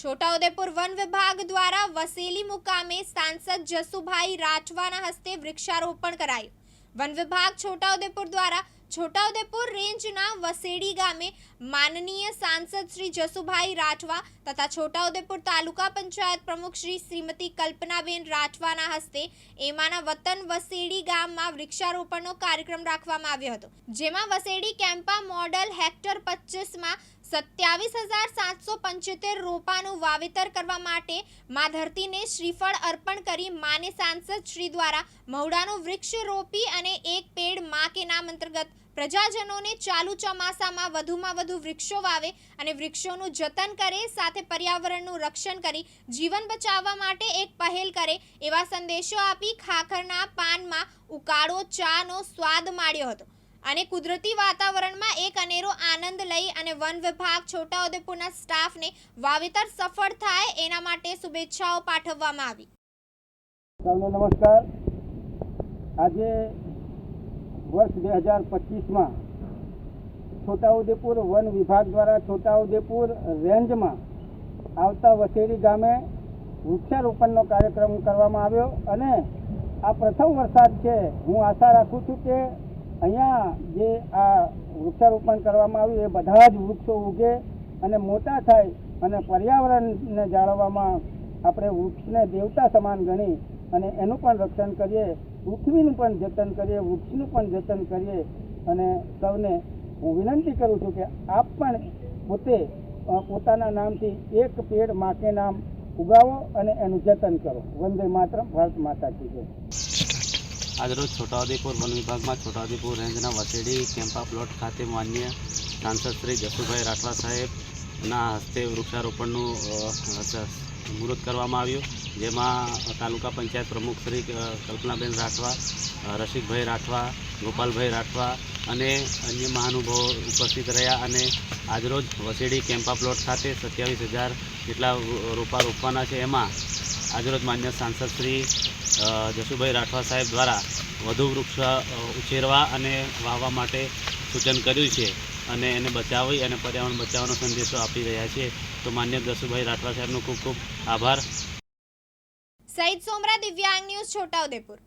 Chhota Udepur one વિભાગ દ્વારા વસેલી મુકામે સાંસદ જસુભાઈ રાઠવાના હસ્તે વૃક્ષારોપણ કરાયું. વન વિભાગ છોટાઉદેપુર દ્વારા છોટાઉદેપુર રેન્જના વસેડી ગામે માનનીય સાંસદ શ્રી જસુભાઈ રાઠવા તથા છોટાઉદેપુર તાલુકા પંચાયત પ્રમુખ શ્રી શ્રીમતી કલ્પનાબેન રાઠવાના હસ્તે એમાના વતન વસેડી ગામમાં વૃક્ષારોપણનો કાર્યક્રમ રાખવામાં આવ્યો હતો. જેમાં વસેડી કેમ્પા મોડલ હેક્ટર પચીસમાં સત્યાવીસ હજાર સાતસો પંચોતેર રોપાનું વાવેતર કરવા માટે મા ધરતીને શ્રીફળ અર્પણ કરી માને સાંસદ શ્રી દ્વારા મહુડાનું વૃક્ષ રોપી અને એક પેડ મા કે નામ અંતર્ગત પ્રજાજનોને ચાલુ ચોમાસામાં વધુમાં વધુ વૃક્ષો વાવે અને વૃક્ષોનું જતન કરે, સાથે પર્યાવરણનું રક્ષણ કરી, જીવન બચાવવા માટે એક પહેલ કરે એવા સંદેશો આપી ખાખરના પાનમાં ઉકાળો, ચાનો સ્વાદ માણ્યો હતો. અને કુદરતી વાતાવરણમાં એક અનેરો આનંદ લઈ અને વન વિભાગ છોટાઉદેપુરના સ્ટાફને વાવેતર સફળ થાય એના માટે શુભેચ્છાઓ પાઠવવામાં આવી. સૌને નમસ્કાર. આજે વર્ષ બે હજાર પચીસમાં છોટાઉદેપુર વન વિભાગ દ્વારા છોટાઉદેપુર રેન્જમાં આવતા વસેરી ગામે વૃક્ષારોપણનો કાર્યક્રમ કરવામાં આવ્યો અને આ પ્રથમ વરસાદ છે. હું આશા રાખું છું કે અહીંયા જે આ વૃક્ષારોપણ કરવામાં આવ્યું, એ બધા જ વૃક્ષો ઉગે અને મોટા થાય અને પર્યાવરણને જાળવવામાં આપણે વૃક્ષને દેવતા સમાન ગણી અને એનું પણ રક્ષણ કરીએ, પૃથ્વીનું પણ જતન કરીએ, વૃક્ષનું પણ જતન કરીએ અને સૌને હું વિનંતી કરું છું કે આપ પણ પોતે પોતાના નામથી એક પેડ માકે નામ ઉગાવો અને એનું જતન કરો. વંદે માત્ર ભારત માતા જય. આજરોજ છોટાઉદેપુર વન વિભાગમાં છોટાઉદેપુર રેન્જના વસેડી કેમ્પા પ્લોટ ખાતે માન્ય સાંસદ શ્રી જસુભાઈ રાઠવા સાહેબના હસ્તે વૃક્ષારોપણનું મુહૂર્ત કરવામાં આવ્યું. જેમાં તાલુકા પંચાયત પ્રમુખ શ્રી કલ્પનાબેન રાઠવા રસિકભાઈ રાઠવા, ગોપાલભાઈ રાઠવા અને અન્ય મહાનુભાવો ઉપસ્થિત રહ્યા અને આજરોજ વસેડી કેમ્પા પ્લોટ ખાતે સત્યાવીસ હજાર જેટલા રોપા રોપવાના છે. એમાં આજરોજ માન્ય સાંસદ જસુભાઈ રાઠવા સાહેબ દ્વારા વધુ વૃક્ષ ઉછેરવા અને વાવવા માટે સૂચન કર્યું છે અને એને બચાવી અને પર્યાવરણ બચાવવાનો સંદેશો આપી રહ્યા છે. તો માન્ય જસુભાઈ રાઠવા સાહેબનો ખૂબ ખૂબ આભાર. સઈદ સોમરા દિવ્યાંગ ન્યૂઝ છોટાઉદેપુર.